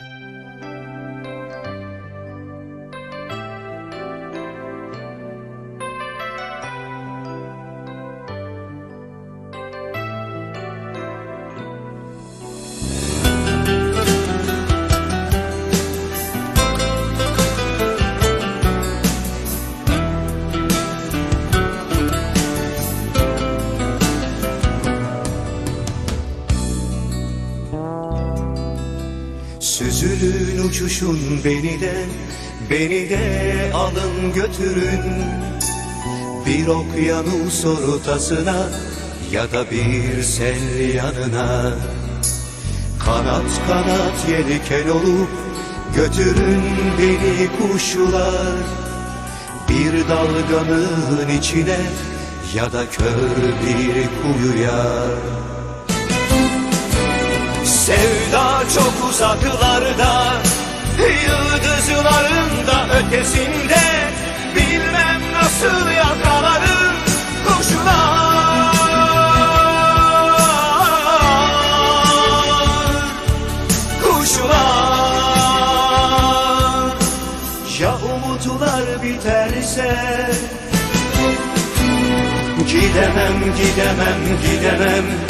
Música Süzülün uçuşun beni de Beni de alın götürün. Bir okyanus ortasına Ya da bir sel yanına Kanat kanat yelken olup Götürün beni kuşlar. Bir dalganın içine Ya da kör bir kuyuya. Sevda çok uzaklarda Yıldızların da ötesinde Bilmem nasıl yakalarım kuşlar. Kuşlar. Ya umutlar biterse Gidemem, gidemem, gidemem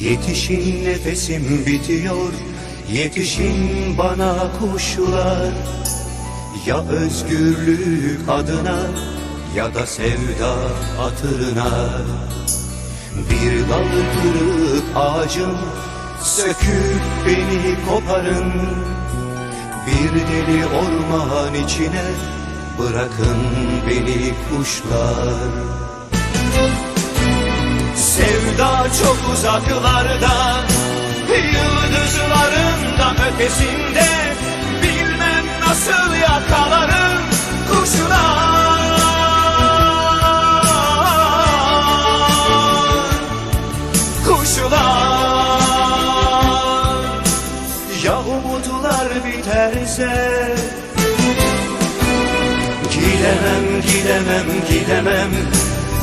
Yetişin nefesim bitiyor. Yetişin bana kuşlar Ya özgürlük adına Ya da sevda hatırına. Bir dal kırık ağacım Söküp beni koparın. Bir deli orman içine Bırakın beni kuşlar çok uzaklarda Yıldızların da ötesinde Bilmem nasıl yakalarım kuşlar Kuşlar Ya umutlar biterse Gidemem, gidemem, gidemem